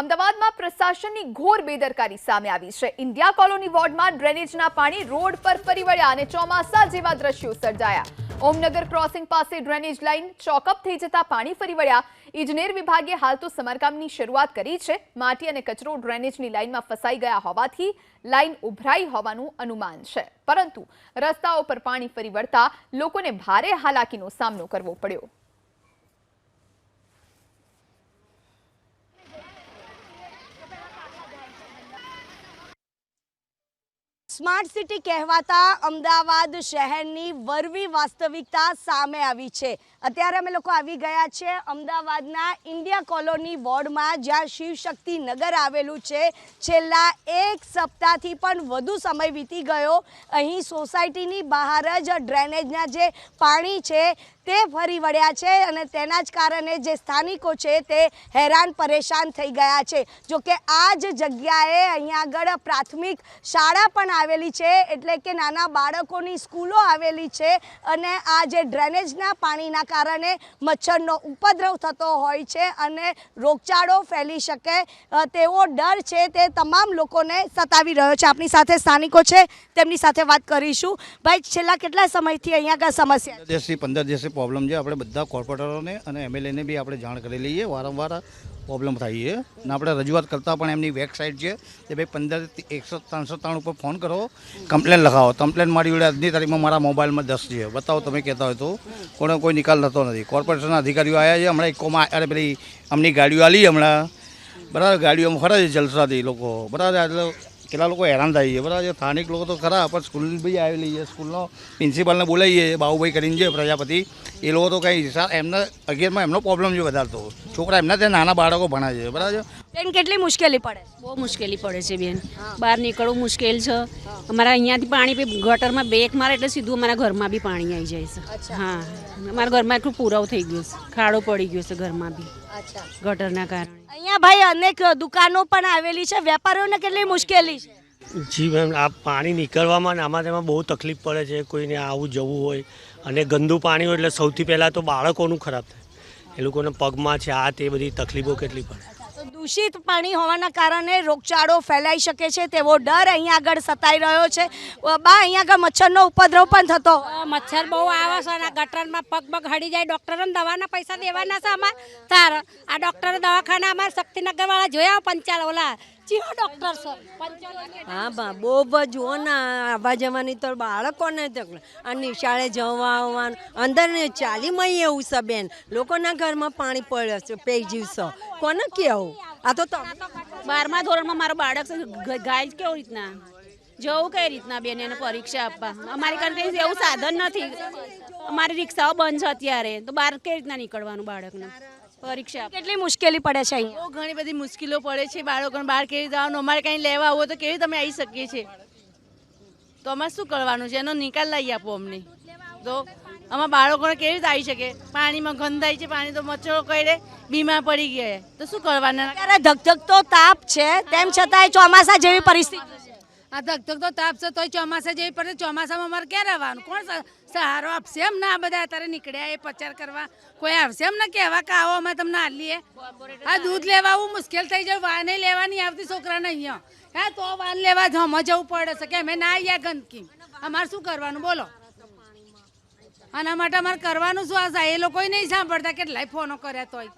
અમદાવાદમાં પ્રશાસનની ઘોર બેદરકારી સામે આવી છે. ઇન્ડિયા કોલોની વોર્ડમાં ડ્રેનેજના પાણી રોડ પર ફરી વળ્યા અને ચોમાસા જેવા દ્રશ્યો સર્જાયા. ઓમનગર ક્રોસિંગ પાસે ડ્રેનેજ લાઇન ચોકઅપ થઈ જતા પાણી ફરી વળ્યા. ઇજનેર વિભાગે હાલ તો સમારકામની શરૂઆત કરી છે. માટી અને કચરો ડ્રેનેજની લાઇનમાં ફસાઈ ગયા હોવાથી લાઇન ઉભરાઈ હોવાનું અનુમાન છે. પરંતુ રસ્તાઓ પર પાણી ફરી વળતા લોકોને ભારે હાલાકીનો સામનો કરવો પડ્યો. સ્માર્ટ સિટી કહેવાતા અમદાવાદ શહેરની વરવી વાસ્તવિકતા સામે આવી છે. અત્યારે અમે લોકો આવી ગયા છે અમદાવાદના ઇન્ડિયા કોલોની વોર્ડમાં, જ્યાં શિવશક્તિ નગર આવેલું છે. છેલ્લા એક સપ્તાહથી પણ વધુ સમય વીતી ગયો. અહીં સોસાયટીની બહાર જ ડ્રેનેજના જે પાણી છે તે ફરી વળ્યા છે અને તેના જ કારણે જે સ્થાનિકો છે તે હેરાન પરેશાન થઈ ગયા છે. જો કે આ જ જગ્યાએ અહીંયા આગળ પ્રાથમિક શાળા પણ આવેલી છે, એટલે કે નાના બાળકોની સ્કૂલો આવેલી છે અને આ જે ડ્રેનેજના પાણીના કારણે મચ્છરનો ઉપદ્રવ થતો હોય છે અને રોગચાળો ફેલી શકે. તેવો ડર છે તે તમામ લોકોને સતાવી રહ્યો છે. આપણી સાથે સ્થાનિકો છે, તેમની સાથે વાત કરીશું. ભાઈ, છેલ્લા કેટલા સમયથી અહીંયા આગળ સમસ્યા? પંદર દિવસથી પ્રોબ્લેમ છે. આપણે બધા કોર્પોરેટરોને અને એમએલએને બી આપણે જાણ કરેલી છે વારંવાર પ્રોબ્લેમ થાય છે. અને આપણે રજૂઆત કરતાં પણ એમની વેબસાઇટ છે કે ભાઈ પંદર એકસો ત્રણસો ત્રણ ઉપર ફોન કરો. કમ્પ્લેન લખાવો. કમ્પ્લેન મારી જોડે આજની તારીખમાં મારા મોબાઈલમાં દસ છે. બતાવો તમે કહેતા હોય તો. કોને કોઈ નિકાલ થતો નથી. કોર્પોરેશનના અધિકારીઓ આવ્યા છે. હમણાં ઇકોમાં અરે પેલી અમની ગાડીઓ આલી હમણાં. બરાબર? ગાડીઓમાં ફરે છે જલસાથી લોકો. બરાબર? એટલે કેટલા લોકો હેરાન થાય છે બરાબર સ્થાનિક લોકો તો ખરા પણ સ્કૂલ બી આવેલી છે સ્કૂલનો પ્રિન્સિપાલને બોલાવીએ બાહુભાઈ કરીને છે પ્રજાપતિ એ લોકો તો કંઈ એમને અગિયારમાં એમનો પ્રોબ્લેમ છે વધારતો છોકરા એમના ત્યાં નાના બાળકો ભણાય છે બરાબર છે બેન કેટલી મુશ્કેલી પડે બહુ મુશ્કેલી પડે છે બેન. બહાર નીકળવું મુશ્કેલ છે. અમારા અહીંયાથી પાણી બી ગટરમાં બેક મારે એટલે સીધું અમારા ઘરમાં બી પાણી આવી જાય છે. હા. અમારા ઘરમાં એટલું પૂરાવ થઈ ગયું છે. ખાડો પડી ગયો છે ઘરમાં બી. ગટરના કારણે. અહીંયા ભાઈ અનેક દુકાનો પણ આવેલી છે. વેપારીઓને કેટલી મુશ્કેલી છે? જી મેમ આ પાણી નીકળવામાં ને આમાં તેમાં બહુ તકલીફ પડે છે. કોઈને આવું જવું હોય. અને ગંદુ પાણી હોય એટલે સૌથી પહેલાં તો બાળકોનું ખરાબ થાય. એ લોકોને પગમાં છે આ તે બધી તકલીફો કેટલી પડે. દૂષિત પાણી હોવાના કારણે રોગચાળો ફેલાઈ શકે છે, તેવો ડર અહીંયા આગળ સતાઈ રહ્યો છે. બા અહીંયા આગળ મચ્છરનો ઉપદ્રવ પણ થતો. મચ્છર બહુ આવે છે અને ગટરમાં પગ પગ હડી જાય. ડૉક્ટરોને દવાના પૈસા દેવાના છે અમારે. તાર, આ ડૉક્ટર દવાખાના અમારે શક્તિનગરવાળા જોયા પંચાલ ઓલા. ચીઓ ડોક્ટર સર હા, બા, બહુ જ જુઓ ને આવવા જવાની તો બાળકોને આ નિશાળે જવા આવવાનું. અંદર ને ચાલીમાં એવું છે, બેન. લોકોના ઘરમાં પાણી પડે છે પેઈ જીવશો. કોને કેવું? આ તો બારમા ધોરણમાં મારો બાળક ગાય કેવી રીતના? જવું કઈ રીતના, બેન, એને પરીક્ષા આપવા? અમારી કારણ કંઈ એવું સાધન નથી. અમારી રિક્ષાઓ બંધ છે અત્યારે. તો બહાર કઈ રીતના નીકળવાનું બાળકને? પરીક્ષા કેટલી મુશ્કેલી પડે છે અહીંયા? બહુ ઘણી બધી મુશ્કેલીઓ પડે છે. બાળકોને બહાર કેવી જવાનું અમારે કંઈ લેવા આવો તો કેવી તમે આવી શકીએ છીએ? તો અમારે શું કરવાનું છે? એનો નિકાલ લઈ આપો અમને. તો અમારા બાળકોને કેવી રીતે આવી શકે? પાણીમાં ગંધાય છે પાણી તો મચ્છરો કરે બીમાર પડી ગયા તો શું કરવાના? અત્યારે ધગધગતો તાપ છે. તેમ છતાંય ચોમાસા જેવી પરિસ્થિતિ આ ધગધગ તો તાપ છે, તોય ચોમાસા જેવી પડે, ચોમાસામાં અમારે ક્યાં રહેવાનું? કોણ સહારો આપશે એમ ના બધા અત્યારે નીકળ્યા એ પ્રચાર કરવા. કોઈ આવશે એમ ને કહેવા કે આવો, અમે તમને હાલીએ આ દૂધ લેવા આવું મુશ્કેલ થઈ જાય વાને લેવાની આવતી છોકરાને અહીંયા. હા, તો વાન લેવા જમા જવું પડે છે. કે અમે ના આવ્યા ગંદકી અમારે શું કરવાનું? બોલો. આના માટે અમારે કરવાનું શું આ એ લોકોએ નહીં સાંભળતા, કેટલાય ફોનો કર્યા તોય.